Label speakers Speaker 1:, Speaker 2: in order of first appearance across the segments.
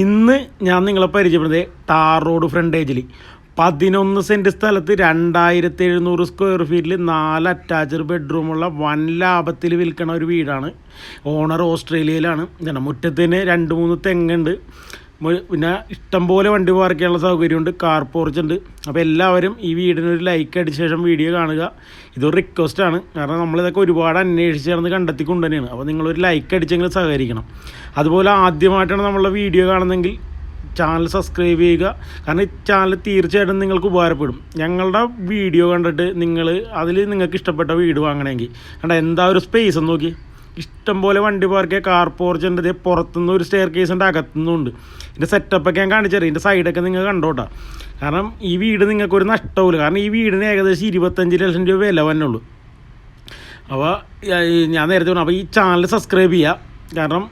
Speaker 1: ഇന്ന് ഞാൻ നിങ്ങളെ പരിചയപ്പെടുന്നത് ടാർ റോഡ് ഫ്രണ്ടേജിൽ പതിനൊന്ന് സെന്റ് സ്ഥലത്ത് രണ്ടായിരത്തി എഴുന്നൂറ് സ്ക്വയർ ഫീറ്റിൽ നാല് അറ്റാച്ച്ഡ് ബെഡ്റൂമുള്ള വൻ ലാഭത്തിൽ വിൽക്കണ ഒരു വീടാണ്. ഓണർ ഓസ്ട്രേലിയയിലാണ്. മുറ്റത്തിന് രണ്ട് മൂന്ന് തെങ്ങുണ്ട് പിന്നെ ഇഷ്ടംപോലെ വണ്ടി പാർക്ക് ചെയ്യാനുള്ള സൗകര്യമുണ്ട്. കാർ പോർച്ച് ഉണ്ട്. അപ്പോൾ എല്ലാവരും ഈ വീടിന് ഒരു ലൈക്ക് അടിച്ച ശേഷം വീഡിയോ കാണുക. ഇതൊരു റിക്വസ്റ്റാണ് കാരണം നമ്മളിതൊക്കെ ഒരുപാട് അന്വേഷിച്ച് നടന്ന് കണ്ടെത്തി കൊണ്ടുതന്നെയാണ് അപ്പോൾ നിങ്ങളൊരു ലൈക്ക് അടിച്ചെങ്കിൽ സഹകരിക്കണം. അതുപോലെ ആദ്യമായിട്ടാണ് നമ്മളുടെ വീഡിയോ കാണുന്നതെങ്കിൽ ചാനൽ സബ്സ്ക്രൈബ് ചെയ്യുക. കാരണം ഈ ചാനൽ തീർച്ചയായിട്ടും നിങ്ങൾക്ക് ഉപകാരപ്പെടും. ഞങ്ങളുടെ വീഡിയോ കണ്ടിട്ട് നിങ്ങൾ അതിൽ നിങ്ങൾക്ക് ഇഷ്ടപ്പെട്ട വീട് വാങ്ങണമെങ്കിൽ. കണ്ട എന്താ ഒരു സ്പേസ് നോക്കി ഇഷ്ടം പോലെ വണ്ടി പാർക്ക് കാർ പോർച്ച് ഉണ്ട്. ഇതേ പുറത്തുനിന്ന് ഒരു സ്റ്റെയർ കേസ് ഉണ്ട് അകത്തുനിന്നും ഉണ്ട് ഇതിന്റെ സെറ്റപ്പൊക്കെ ഞാൻ കാണിച്ചറിയാം ഇതിന്റെ സൈഡൊക്കെ നിങ്ങൾ കണ്ടോട്ടാ കാരണം ഈ വീട് നിങ്ങൾക്കൊരു നഷ്ടമില്ല കാരണം ഈ വീടിന് ഏകദേശം ഇരുപത്തഞ്ച് ലക്ഷം രൂപ വില വന്നുള്ളൂ അപ്പോൾ ഞാൻ നേരത്തെ പറഞ്ഞു. അപ്പോൾ ഈ ചാനൽ സബ്സ്ക്രൈബ് ചെയ്യുക കാരണം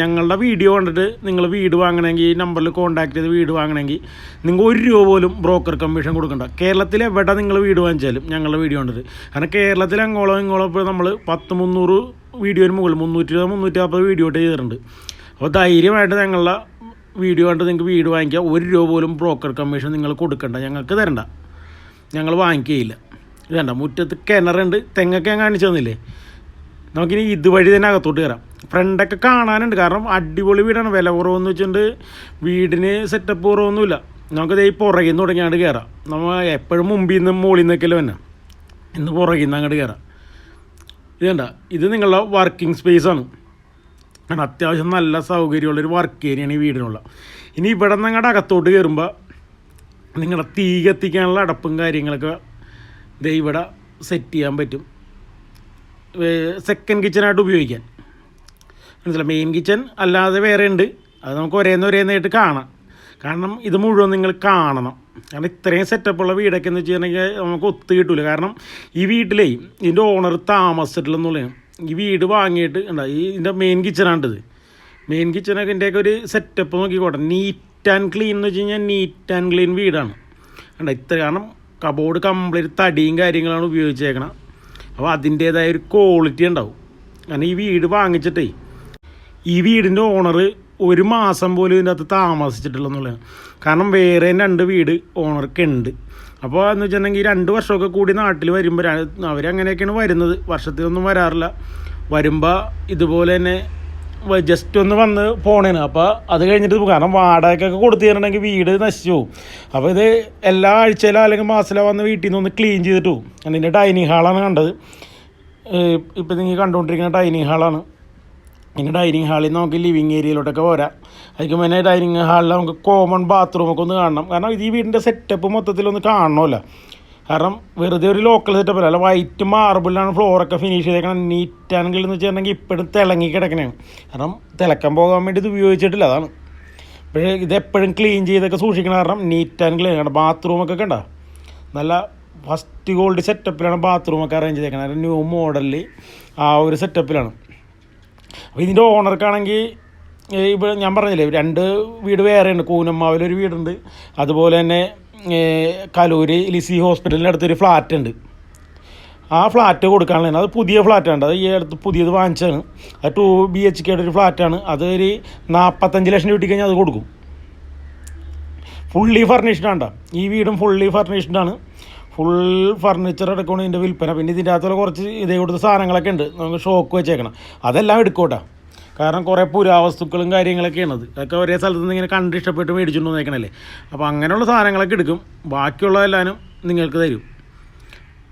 Speaker 1: ഞങ്ങളുടെ വീഡിയോ കണ്ടിട്ട് നിങ്ങൾ വീട് വാങ്ങണമെങ്കിൽ ഈ നമ്പറിൽ കോൺടാക്ട് ചെയ്ത് വീട് വാങ്ങണമെങ്കിൽ നിങ്ങൾ ഒരു രൂപ പോലും ബ്രോക്കർ കമ്മീഷൻ കൊടുക്കണ്ട. കേരളത്തിൽ എവിടെ നിങ്ങൾ വീട് വാങ്ങിച്ചാലും ഞങ്ങളുടെ വീഡിയോ കണ്ടിട്ട്. കാരണം കേരളത്തിൽ അങ്ങോളം ഇങ്ങോളം ഇപ്പോൾ നമ്മൾ പത്ത് മുന്നൂറ് വീഡിയോന് മുകളിൽ മുന്നൂറ്റി ഇരുപത് മുന്നൂറ്റി നാൽപ്പത് വീഡിയോ ഇട്ട് ചെയ്തിട്ടുണ്ട്. അപ്പോൾ ധൈര്യമായിട്ട് ഞങ്ങളുടെ വീഡിയോ കണ്ട് നിങ്ങൾക്ക് വീട് വാങ്ങിക്കുക ഒരു രൂപ പോലും ബ്രോക്കർ കമ്മീഷൻ നിങ്ങൾ കൊടുക്കണ്ട. ഞങ്ങൾക്ക് തരണ്ട. ഞങ്ങൾ വാങ്ങിക്കുകയില്ല. ഇതേണ്ട മുറ്റത്ത് കിണറുണ്ട്. തെങ്ങൊക്കെ ഞാൻ കാണിച്ചു തന്നില്ലേ? നമുക്കിനി ഇതുവഴി തന്നെ അകത്തോട്ട് കയറാം. ഫ്രണ്ടൊക്കെ കാണാനുണ്ട്. കാരണം അടിപൊളി വീടാണ്. വില കുറവെന്ന് വെച്ചിട്ടുണ്ട്. വീടിന് സെറ്റപ്പ് കുറവൊന്നുമില്ല. നമുക്കത് ഈ പുറകിൽ നിന്ന് തുടങ്ങിയാണ്ട് കയറാം നമ്മൾ എപ്പോഴും മുമ്പിൽ നിന്ന് മുകളിൽ നിന്നൊക്കെയല്ലോ തന്നെ ഇന്ന് പുറകിൽ നിന്ന് അങ്ങോട്ട് കയറാം ഇതേണ്ട ഇത് നിങ്ങളുടെ വർക്കിംഗ് സ്പേസാണ് കാരണം അത്യാവശ്യം നല്ല സൗകര്യമുള്ളൊരു വർക്ക് ഏരിയയാണ് ഈ വീടിനുള്ള. ഇനി ഇവിടെ നിന്ന് അങ്ങോട്ട് അകത്തോട്ട് കയറുമ്പോൾ നിങ്ങളുടെ തീ കത്തിക്കാനുള്ള അടപ്പും കാര്യങ്ങളൊക്കെ ദേ ഇവിടെ സെറ്റ് ചെയ്യാൻ പറ്റും. സെക്കൻഡ് കിച്ചനായിട്ട് ഉപയോഗിക്കാൻ. മനസ്സിലായി? മെയിൻ കിച്ചൺ അല്ലാതെ വേറെ ഉണ്ട്. അത് നമുക്ക് ഒരേന്ന് ഒരേന്നായിട്ട് കാണാം. കാരണം ഇത് മുഴുവൻ നിങ്ങൾ കാണണം. കാരണം ഇത്രയും സെറ്റപ്പുള്ള വീടൊക്കെ എന്ന് വെച്ചിട്ടുണ്ടെങ്കിൽ നമുക്ക് ഒത്തു കിട്ടൂല. കാരണം ഈ വീട്ടിലേ ഇതിന്റെ ഓണർ താമസിച്ചിട്ടില്ലെന്നുള്ളതാണ് ഈ വീട് വാങ്ങിയിട്ട് എന്താ ഈ ഇതിന്റെ മെയിൻ കിച്ചണാണിത് മെയിൻ കിച്ചണൊക്കെ ഇതിന്റെയൊക്കെ ഒരു സെറ്റപ്പ് നോക്കിക്കോട്ടെ. നീറ്റ് ആൻഡ് ക്ലീൻ എന്ന് വെച്ച് കഴിഞ്ഞാൽ നീറ്റ് ആൻഡ് ക്ലീൻ വീടാണ്. കണ്ട? ഇത്ര കാരണം കബോർഡ് കംപ്ലീറ്റ് തടിയും കാര്യങ്ങളാണ് ഉപയോഗിച്ചേക്കണം. അപ്പോൾ അതിന്റേതായ ഒരു ക്വാളിറ്റി ഉണ്ടാവും. കാരണം ഈ വീട് വാങ്ങിച്ചിട്ടേ ഈ വീടിന്റെ ഓണർ ഒരു മാസം പോലും ഇതിന്റെ അകത്ത് താമസിച്ചിട്ടില്ല എന്നുള്ളതാണ് കാരണം വേറെ രണ്ട് വീട് ഓണർക്ക് ഉണ്ട്. അപ്പോൾ എന്ന് വെച്ചിട്ടുണ്ടെങ്കിൽ രണ്ട് വർഷമൊക്കെ കൂടി നാട്ടിൽ വരുമ്പോൾ അവരങ്ങനെയൊക്കെയാണ് വരുന്നത്. വർഷത്തിലൊന്നും വരാറില്ല. വരുമ്പോൾ ഇതുപോലെ തന്നെ ജസ്റ്റ് ഒന്ന് വന്ന് പോണേന്. അപ്പോൾ അത് കഴിഞ്ഞിട്ട് കാരണം വാടകയ്ക്കൊക്കെ കൊടുത്തു തരണമെങ്കിൽ വീട് നശിച്ചു പോകും അപ്പോൾ ഇത് എല്ലാ ആഴ്ചയിലോ അല്ലെങ്കിൽ മാസത്തിലോ വന്ന് വീട്ടിൽ നിന്ന് ഒന്ന് ക്ലീൻ ചെയ്തിട്ട് പോകും അതിന്റെ ഡൈനിങ് ഹാളാണ് കണ്ടത്. ഇപ്പം നിങ്ങൾ കണ്ടുകൊണ്ടിരിക്കുന്ന ഡൈനിങ് ഹാളാണ് ഇനി ഡൈനിങ് ഹാളിൽ നിന്ന് നമുക്ക് ലിവിങ് ഏരിയയിലോട്ടൊക്കെ പോരാം. അതിന് മുന്നേ ഡൈനിങ് ഹാളിൽ നമുക്ക് കോമൺ ബാത്റൂമൊക്കെ ഒന്ന് കാണണം. കാരണം ഈ വീടിന്റെ സെറ്റപ്പ് മൊത്തത്തിലൊന്ന് കാണണമല്ലോ. കാരണം വെറുതെ ഒരു ലോക്കൽ സെറ്റപ്പ് അല്ല. വൈറ്റ് മാർബിളിലാണ് ഫ്ലോറൊക്കെ ഫിനിഷ് ചെയ്തേക്കണം നീറ്റ് ആണെങ്കിൽ എന്ന് വെച്ചിട്ടുണ്ടെങ്കിൽ ഇപ്പോഴും തിളങ്ങി കിടക്കണേണ് കാരണം തിളക്കാൻ പോകാൻ വേണ്ടി ഇത് ഉപയോഗിച്ചിട്ടില്ല അതാണ്. പക്ഷേ ഇത് എപ്പോഴും ക്ലീൻ ചെയ്തൊക്കെ സൂക്ഷിക്കണം കാരണം നീറ്റ് ആൻഡ് ക്ലീൻ ആണ് ബാത്റൂമൊക്കെ കണ്ട? നല്ല ഫസ്റ്റ് ഗോൾഡ് സെറ്റപ്പിലാണ് ബാത്റൂമൊക്കെ അറേഞ്ച് ചെയ്തേക്കുന്നത് ന്യൂ മോഡലിൽ ആ ഒരു സെറ്റപ്പിലാണ് അപ്പോൾ ഇതിന്റെ ഓണർക്കാണെങ്കിൽ ഇപ്പോൾ ഞാൻ പറഞ്ഞില്ലേ രണ്ട് വീട് വേറെയുണ്ട്. കൂനമ്മാവിലൊരു വീടുണ്ട്. അതുപോലെ തന്നെ കലൂർ ലിസി ഹോസ്പിറ്റലിന്റെ അടുത്തൊരു ഫ്ലാറ്റ് ഉണ്ട്. ആ ഫ്ലാറ്റ് കൊടുക്കാനുള്ളതാണ്. അത് പുതിയ ഫ്ലാറ്റാണ് അത് ഈ അടുത്ത് പുതിയത് വാങ്ങിച്ചാണ് അത് ടു ബി എച്ച് കെയുടെ ഒരു ഫ്ലാറ്റാണ് അത് ഒരു നാൽപ്പത്തഞ്ച് ലക്ഷം രൂപ കഴിഞ്ഞാൽ അത് കൊടുക്കും. ഫുള്ളി ഫർണിഷ്ഡ് ആണ് ഈ വീടും ഫുള്ളി ഫർണിഷ്ഡ് ആണ്. ഫുൾ ഫർണിച്ചർ അടക്കമാണ് ഇതിന്റെ വിൽപ്പന. പിന്നെ ഇതിന്റെ അകത്തുള്ള കുറച്ച് ഇതേ കൊടുത്ത സാധനങ്ങളൊക്കെ ഉണ്ട്. നമുക്ക് ഷോക്ക് വെച്ചേക്കണം. അതെല്ലാം എടുക്കോട്ടെ. കാരണം കുറേ പുരാവസ്തുക്കളും കാര്യങ്ങളൊക്കെയാണ് അത്. അതൊക്കെ ഒരേ സ്ഥലത്ത് നിന്ന് ഇങ്ങനെ കണ്ട് ഇഷ്ടപ്പെട്ട് മേടിച്ചുകൊണ്ട് വന്നേക്കണല്ലേ. അപ്പോൾ അങ്ങനെയുള്ള സാധനങ്ങളൊക്കെ എടുക്കും. ബാക്കിയുള്ളതെല്ലാനും നിങ്ങൾക്ക് തരും.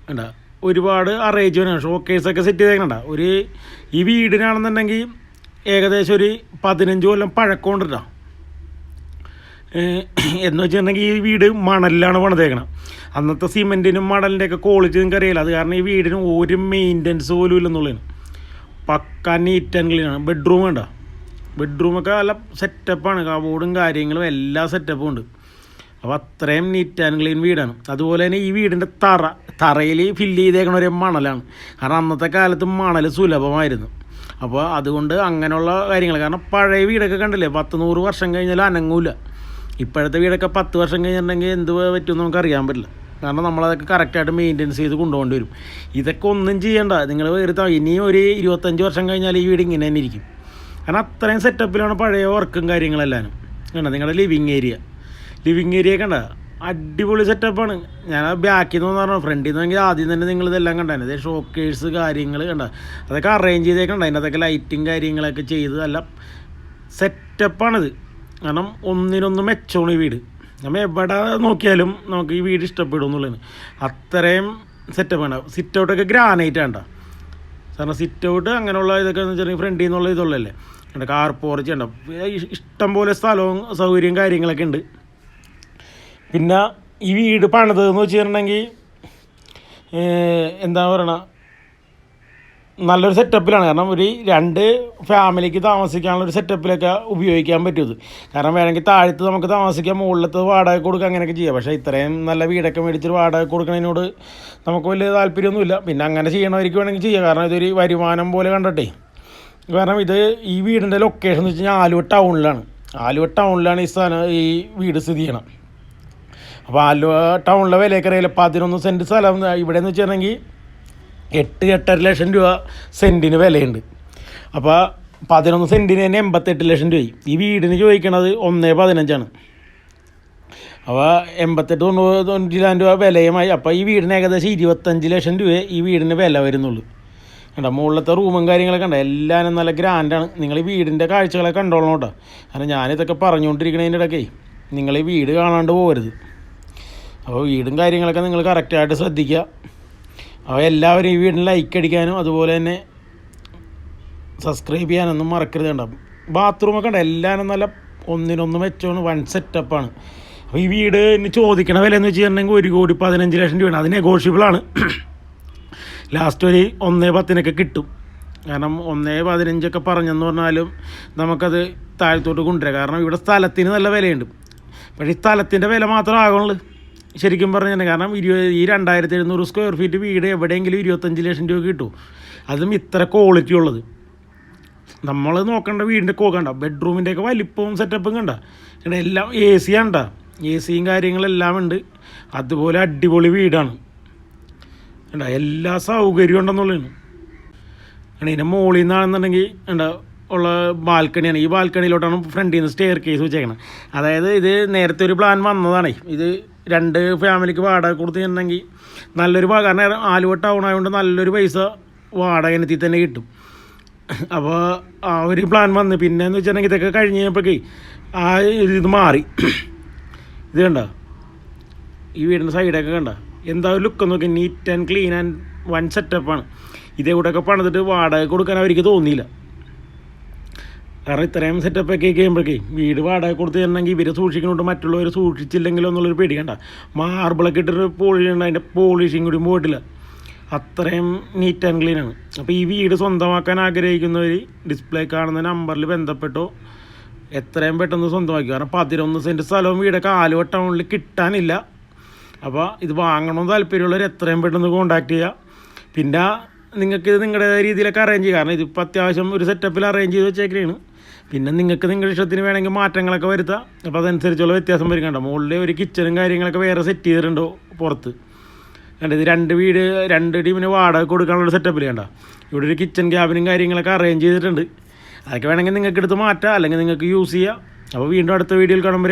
Speaker 1: വേണ്ട ഒരുപാട് അറേഞ്ച്മെന്റ് ഷോക്കേഴ്സൊക്കെ സെറ്റ് ചെയ്തേക്കണ്ട ഒരു ഈ വീടിനാണെന്നുണ്ടെങ്കിൽ ഏകദേശം ഒരു പതിനഞ്ച് കൊല്ലം പഴക്കമുണ്ടിട്ടാ എന്ന് വെച്ചിട്ടുണ്ടെങ്കിൽ ഈ വീട് മണലിലാണ് പണിതേക്കണം. അന്നത്തെ സിമെന്റിനും മണലിന്റെ ഒക്കെ ക്വാളിറ്റി നിങ്ങൾക്ക് അറിയില്ല. അത് കാരണം ഈ വീടിന് ഒരു മെയിന്റനൻസ് പോലും ഇല്ലെന്നുള്ളതാണ്. പക്ക നീറ്റ് ആൻഡ് ക്ലീൻ ആണ്. ബെഡ്റൂം വേണ്ട. ബെഡ്റൂമൊക്കെ നല്ല സെറ്റപ്പാണ് കബോർഡും കാര്യങ്ങളും എല്ലാ സെറ്റപ്പും ഉണ്ട്. അപ്പോൾ അത്രയും നീറ്റ് ആൻഡ് ക്ലീൻ വീടാണ്. അതുപോലെ തന്നെ ഈ വീടിന്റെ തറ തറയിൽ ഫില്ല് ചെയ്തേക്കണ ഒരു മണലാണ്. കാരണം അന്നത്തെ കാലത്ത് മണൽ സുലഭമായിരുന്നു. അപ്പോൾ അതുകൊണ്ട് അങ്ങനെയുള്ള കാര്യങ്ങൾ കാരണം പഴയ വീടൊക്കെ കണ്ടില്ലേ? പത്ത് നൂറ് വർഷം കഴിഞ്ഞാൽ അനങ്ങൂല. ഇപ്പോഴത്തെ വീടൊക്കെ പത്ത് വർഷം കഴിഞ്ഞിട്ടുണ്ടെങ്കിൽ എന്ത് പറ്റുമെന്ന് നമുക്ക് അറിയാൻ പറ്റില്ല. കാരണം നമ്മളതൊക്കെ കറക്റ്റായിട്ട് മെയിന്റെനൻസ് ചെയ്ത് കൊണ്ടുപോകേണ്ടി വരും. ഇതൊക്കെ ഒന്നും ചെയ്യണ്ട. നിങ്ങൾ വേറെ ഇനിയും ഒരു ഇരുപത്തഞ്ച് വർഷം കഴിഞ്ഞാൽ ഈ വീട് ഇങ്ങനെ തന്നെ ഇരിക്കും. കാരണം അത്രയും സെറ്റപ്പിലാണ് പഴയ വർക്കും കാര്യങ്ങളെല്ലാം കണ്ട? നിങ്ങളുടെ ലിവിങ് ഏരിയ ലിവിങ് ഏരിയ കണ്ട? അടിപൊളി സെറ്റപ്പാണ് ഞാൻ ബാക്കിൽ നിന്ന് പറഞ്ഞു ഫ്രണ്ടിൽ നിന്നെങ്കിൽ ആദ്യം തന്നെ നിങ്ങൾ ഇതെല്ലാം കണ്ടായിരുന്നു. ഇതേ ഷോക്കേഴ്സ് കാര്യങ്ങൾ കണ്ട? അതൊക്കെ അറേഞ്ച് ചെയ്തേക്കണ്ട. അതിനകത്തൊക്കെ ലൈറ്റും കാര്യങ്ങളൊക്കെ ചെയ്ത് നല്ല സെറ്റപ്പാണിത് കാരണം ഒന്നിനൊന്ന് മെച്ചമാണ് ഈ വീട്. നമ്മൾ എവിടെ നോക്കിയാലും നമുക്ക് ഈ വീട് ഇഷ്ടപ്പെടും എന്നുള്ളതാണ്. അത്രയും സെറ്റപ്പാണ് സിറ്റ് ഔട്ടൊക്കെ ഗ്രാനൈറ്റ് ആണ് കാരണം സിറ്റ് ഔട്ട് അങ്ങനെയുള്ള ഇതൊക്കെ എന്ന് വെച്ചിട്ടുണ്ടെങ്കിൽ ഫ്രണ്ടിൽ നിന്നുള്ള ഇതുള്ളല്ലേ ഉണ്ട് കാർ പോർച്ച് ഉണ്ട്. ഇഷ്ടം പോലെ സ്ഥലവും സൗകര്യവും കാര്യങ്ങളൊക്കെ ഉണ്ട്. പിന്നെ ഈ വീട് പണിതെന്ന് വെച്ചിട്ടുണ്ടെങ്കിൽ എന്താ പറയണ? നല്ലൊരു സെറ്റപ്പിലാണ് കാരണം ഒരു രണ്ട് ഫാമിലിക്ക് താമസിക്കാനുള്ള ഒരു സെറ്റപ്പിലൊക്കെ ഉപയോഗിക്കാൻ പറ്റും കാരണം വേണമെങ്കിൽ താഴത്ത് നമുക്ക് താമസിക്കാം മുകളിലത്തെ വാടക കൊടുക്കുക അങ്ങനെയൊക്കെ ചെയ്യാം. പക്ഷേ ഇത്രയും നല്ല വീടൊക്കെ മേടിച്ചൊരു വാടക കൊടുക്കുന്നതിനോട് നമുക്ക് വലിയ താല്പര്യമൊന്നുമില്ല. പിന്നെ അങ്ങനെ ചെയ്യണവർക്ക് വേണമെങ്കിൽ ചെയ്യാം. കാരണം ഇതൊരു വരുമാനം പോലെ കണ്ടട്ടെ. കാരണം ഇത് ഈ വീടിന്റെ ലൊക്കേഷൻ എന്ന് വെച്ച് കഴിഞ്ഞാൽ ആലുവ ടൗണിലാണ്. ആലുവ ടൗണിലാണ് ഈ സ്ഥലം ഈ വീട് സ്ഥിതി ചെയ്യണം അപ്പോൾ ആലുവ ടൗണിലെ വിലയൊക്കെ അറിയില്ല. പതിനൊന്ന് സെന്റ് സ്ഥലം ഇവിടെ എന്ന് വെച്ചിട്ടുണ്ടെങ്കിൽ എട്ട് എട്ടര ലക്ഷം രൂപ സെന്റിന് വിലയുണ്ട്. അപ്പോൾ പതിനൊന്ന് സെന്റിന് തന്നെ എൺപത്തെട്ട് ലക്ഷം രൂപയായി. ഈ വീടിന് ചോദിക്കണത് ഒന്നേ പതിനഞ്ചാണ്. അപ്പോൾ എൺപത്തെട്ട് തൊണ്ണൂറ് തൊണ്ണൂറ്റിലായിരം രൂപ വിലയുമായി. അപ്പോൾ ഈ വീടിന് ഏകദേശം ഇരുപത്തഞ്ച് ലക്ഷം രൂപ ഈ വീടിന് വില വരുന്നുള്ളൂ. കണ്ട മുകളിലത്തെ റൂമും കാര്യങ്ങളൊക്കെ ഉണ്ട് എല്ലാവരും നല്ല ഗ്രാൻഡാണ്. നിങ്ങൾ ഈ വീടിന്റെ കാഴ്ചകളെ കണ്ടോളണം കേട്ടോ. കാരണം ഞാനിതൊക്കെ പറഞ്ഞുകൊണ്ടിരിക്കുന്നതിന്റെ ഇടയ്ക്കേ നിങ്ങൾ ഈ വീട് കാണാണ്ട് പോകരുത്. അപ്പോൾ വീടും കാര്യങ്ങളൊക്കെ നിങ്ങൾ കറക്റ്റായിട്ട് ശ്രദ്ധിക്കുക. അപ്പോൾ എല്ലാവരും ഈ വീടിന് ലൈക്ക് അടിക്കാനും അതുപോലെ തന്നെ സബ്സ്ക്രൈബ് ചെയ്യാനൊന്നും മറക്കരുത് കണ്ട ബാത്റൂമൊക്കെ ഉണ്ട്. എല്ലാവരും നല്ല ഒന്നിനൊന്ന് മെച്ചമാണ്. വൺ സെറ്റപ്പാണ് അപ്പോൾ ഈ വീട് ചോദിക്കണ വില എന്ന് വെച്ചിട്ടുണ്ടെങ്കിൽ ഒരു കോടി പതിനഞ്ച് ലക്ഷം രൂപയാണ്. അത് നെഗോഷ്യബിളാണ് ലാസ്റ്റ് ഒരു ഒന്നേ പത്തിനൊക്കെ കിട്ടും. കാരണം ഒന്നേ പതിനഞ്ചൊക്കെ പറഞ്ഞെന്ന് പറഞ്ഞാലും നമുക്കത് താഴത്തോട്ട് കൊണ്ടുവരാം. കാരണം ഇവിടെ സ്ഥലത്തിന് നല്ല വിലയുണ്ട്. പക്ഷേ ഈ സ്ഥലത്തിന്റെ വില മാത്രമേ ആകുള്ളൂ. ശരിക്കും പറഞ്ഞാൽ കാരണം ഇരുപത് ഈ രണ്ടായിരത്തി എഴുന്നൂറ് സ്ക്വയർ ഫീറ്റ് വീട് എവിടെയെങ്കിലും ഇരുപത്തഞ്ച് ലക്ഷം രൂപ കിട്ടും. അതും ഇത്ര ക്വാളിറ്റി ഉള്ളത്. നമ്മൾ നോക്കേണ്ട വീടിന്റെ കോ കണ്ട ബെഡ്റൂമിന്റെയൊക്കെ വലിപ്പവും സെറ്റപ്പും കണ്ട. എല്ലാം എ സി കണ്ട എ സിയും കാര്യങ്ങളെല്ലാം ഉണ്ട്. അതുപോലെ അടിപൊളി വീടാണ്. കണ്ട എല്ലാ സൗകര്യവും ഉണ്ടെന്നുള്ളതാണ്. കാരണം ഇതിന്റെ മുകളിൽ നിന്നാണെന്നുണ്ടെങ്കിൽ എന്താ ഉള്ള ബാൽക്കണിയാണ്. ഈ ബാൽക്കണിയിലോട്ടാണ് ഫ്രണ്ടിൽ നിന്ന് സ്റ്റെയർ കേസ് വെച്ചേക്കണം. അതായത് ഇത് നേരത്തെ ഒരു പ്ലാൻ വന്നതാണ്. ഇത് രണ്ട് ഫാമിലിക്ക് വാടക കൊടുത്തിട്ടുണ്ടെങ്കിൽ നല്ലൊരു ഭാഗം കാരണം ആലുവ ടൗൺ ആയതുകൊണ്ട് നല്ലൊരു പൈസ വാടക തന്നെ കിട്ടും. അപ്പോൾ ആ ഒരു പ്ലാൻ വന്ന്. പിന്നെ എന്ന് വെച്ചിട്ടുണ്ടെങ്കിൽ ഇതൊക്കെ കഴിഞ്ഞ് കഴിഞ്ഞപ്പോഴേക്കേ ആ ഇത് മാറി. ഇത് കണ്ട? ഈ വീടിന്റെ സൈഡൊക്കെ കണ്ട? എന്താ ലുക്ക് നോക്കി. Neat and clean and one സെറ്റപ്പാണ് ഇതേ കൂടെയൊക്കെ പണിതിട്ട് വാടക കൊടുക്കാൻ അവർക്ക് തോന്നിയില്ല. കാരണം ഇത്രയും സെറ്റപ്പൊക്കെ കഴിയുമ്പോഴേക്കേ വീട് വാടക കൊടുത്ത് തരണമെങ്കിൽ ഇവരെ സൂക്ഷിക്കുന്നുണ്ട് മറ്റുള്ളവർ സൂക്ഷിച്ചില്ലെങ്കിലോ എന്നുള്ളൊരു പേടി കണ്ട. മാർബിളൊക്കെ ഇട്ടിട്ട് പോളിഷ് ഉണ്ട് അതിന്റെ പോളിഷിങ് കൂടി പോയിട്ടില്ല. അത്രയും നീറ്റ് ആൻഡ് ക്ലീനാണ് അപ്പോൾ ഈ വീട് സ്വന്തമാക്കാൻ ആഗ്രഹിക്കുന്നവർ ഡിസ്പ്ലേ കാണുന്ന നമ്പറിൽ ബന്ധപ്പെട്ടോ എത്രയും പെട്ടെന്ന് സ്വന്തമാക്കി. കാരണം പതിനൊന്ന് സെന്റ് സ്ഥലവും വീടൊക്കെ ആലുവ ടൗണിൽ കിട്ടാനില്ല. അപ്പോൾ ഇത് വാങ്ങണമെന്ന് താല്പര്യമുള്ളവർ എത്രയും പെട്ടെന്ന് കോൺടാക്ട് ചെയ്യുക പിന്നെ നിങ്ങൾക്ക് നിങ്ങളുടെ രീതിയിലൊക്കെ അറേഞ്ച് ചെയ്യുക കാരണം ഇതിപ്പോൾ അത്യാവശ്യം ഒരു സെറ്റപ്പിൽ അറേഞ്ച് ചെയ്ത് വെച്ചേക്കാണ് പിന്നെ നിങ്ങൾക്ക് നിങ്ങളുടെ ഇഷ്ടത്തിന് വേണമെങ്കിൽ മാറ്റങ്ങളൊക്കെ വരുത്താം. അപ്പോൾ അതനുസരിച്ചുള്ള വ്യത്യാസം വരും കണ്ടോ? മുകളിൽ ഒരു കിച്ചണും കാര്യങ്ങളൊക്കെ വേറെ സെറ്റ് ചെയ്തിട്ടുണ്ടോ പുറത്ത്? കണ്ട ഇത് രണ്ട് വീട് രണ്ട് ടീമിന് വാടക കൊടുക്കാനുള്ള സെറ്റപ്പിൽ കണ്ട? ഇവിടെ ഒരു കിച്ചൺ ക്യാബിനും കാര്യങ്ങളൊക്കെ അറേഞ്ച് ചെയ്തിട്ടുണ്ട്. അതൊക്കെ വേണമെങ്കിൽ നിങ്ങൾക്ക് എടുത്ത് മാറ്റാം അല്ലെങ്കിൽ നിങ്ങൾക്ക് യൂസ് ചെയ്യാം. അപ്പോൾ വീണ്ടും അടുത്ത വീഡിയോയിൽ കാണുമ്പോൾ